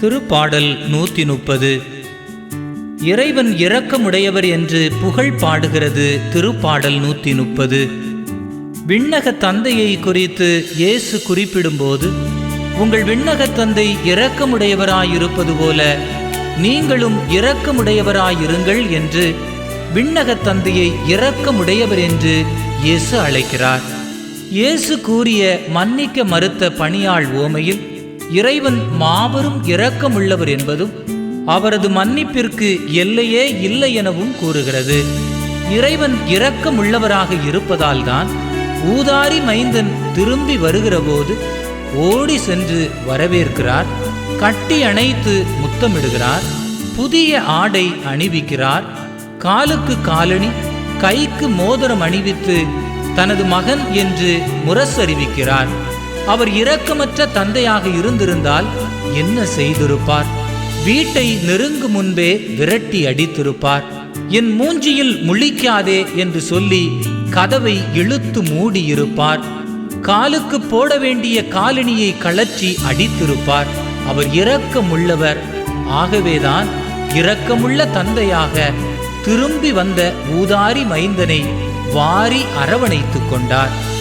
திருப்பாடல் நூத்தி முப்பது இறைவன் இரக்கமுடையவர் என்று புகழ் பாடுகிறது திருப்பாடல் நூத்தி முப்பது விண்ணக தந்தையை குறித்து இயேசு குறிப்பிடும்போது உங்கள் விண்ணக தந்தை இரக்கமுடையவராயிருப்பது போல நீங்களும் இரக்கமுடையவராயிருங்கள் என்று விண்ணக தந்தையை இரக்கமுடையவர் என்று இயேசு அழைக்கிறார். இயேசு கூறிய மன்னிக்க மறுத்த பணியாள் ஓமையில் இறைவன் மாபெரும் இரக்கமுள்ளவர் என்பதும் அவரது மன்னிப்பிற்கு எல்லையே இல்லை எனவும் கூறுகிறது. இறைவன் இரக்கமுள்ளவராக இருப்பதால்தான் ஊதாரி மைந்தன் திரும்பி வருகிறபோது ஓடி சென்று வரவேற்கிறார் கட்டி அணைத்து முத்தமிடுகிறார் புதிய ஆடை அணிவிக்கிறார் காலுக்கு காலணி கைக்கு மோதிரம் அணிவித்து தனது மகன் என்று முரசறிவிக்கிறார். அவர் இரக்கமற்ற தந்தையாக இருந்திருந்தால் என்ன செய்திருப்பார்? வீட்டை நெருங்கு முன்பே விரட்டி அடித்திருப்பார். என் மூஞ்சியில் முழிக்காதே என்று சொல்லி கதவை இழுத்து மூடியிருப்பார். காலுக்கு போட வேண்டிய காலணியை கழற்றி அடித்திருப்பார். அவர் இரக்கமுள்ளவர். ஆகவேதான் இரக்கமுள்ள தந்தையாக திரும்பி வந்த ஊதாரி மைந்தனை வாரி அரவணைத்துக் கொண்டார்.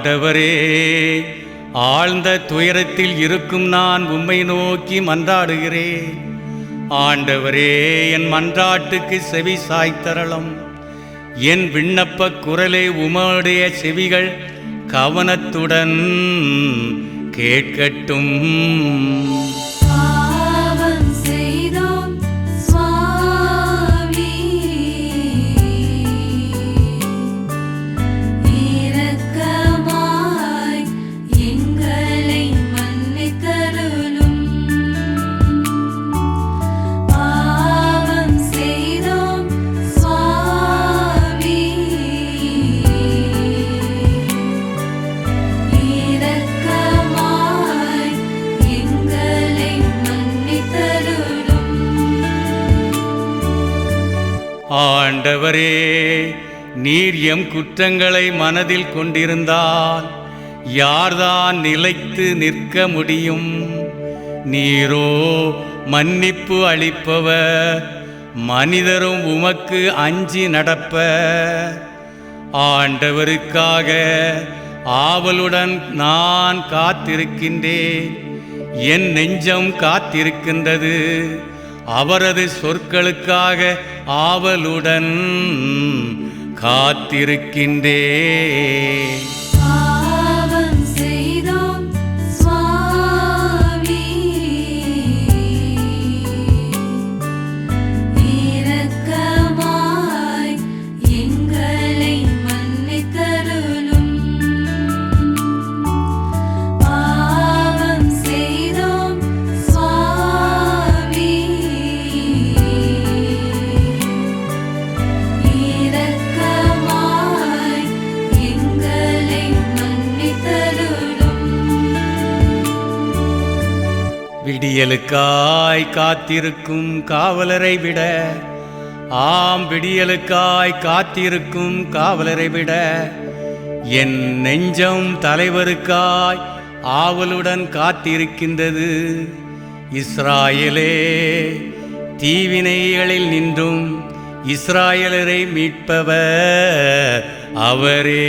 ஆண்டவரே ஆழ்ந்த துயரத்தில் இருக்கும் நான் உம்மை நோக்கி மன்றாடுகிறேன். ஆண்டவரே என் மன்றாட்டுக்கு செவி சாய்த்தரளம் என் விண்ணப்ப குரலை உம்முடைய செவிகள் கவனத்துடன் கேட்கட்டும். ஆண்டவரே நீர் எம் குற்றங்களை மனதில் கொண்டிருந்தால் யார்தான் நிலைத்து நிற்க முடியும்? நீரோ மன்னிப்பு அளிப்பவர். மனிதரும் உமக்கு அஞ்சி நடப்ப ஆண்டவருக்காக ஆவலுடன் நான் காத்திருக்கின்றேன். என் நெஞ்சம் காத்திருக்கின்றது. அவரது சொற்களுக்காக ஆவலுடன் காத்திருக்கின்றே. விடியலுக்காய் காத்திருக்கும் காவலரை விட ஆம் விடியலுக்காய் காத்திருக்கும் காவலரை விட என் நெஞ்சம் தலைவருக்காய் ஆவலுடன் காத்திருக்கின்றது. இஸ்ராயலே தீவினைகளில் நின்றும் இஸ்ராயலரை மீட்பவர் அவரே.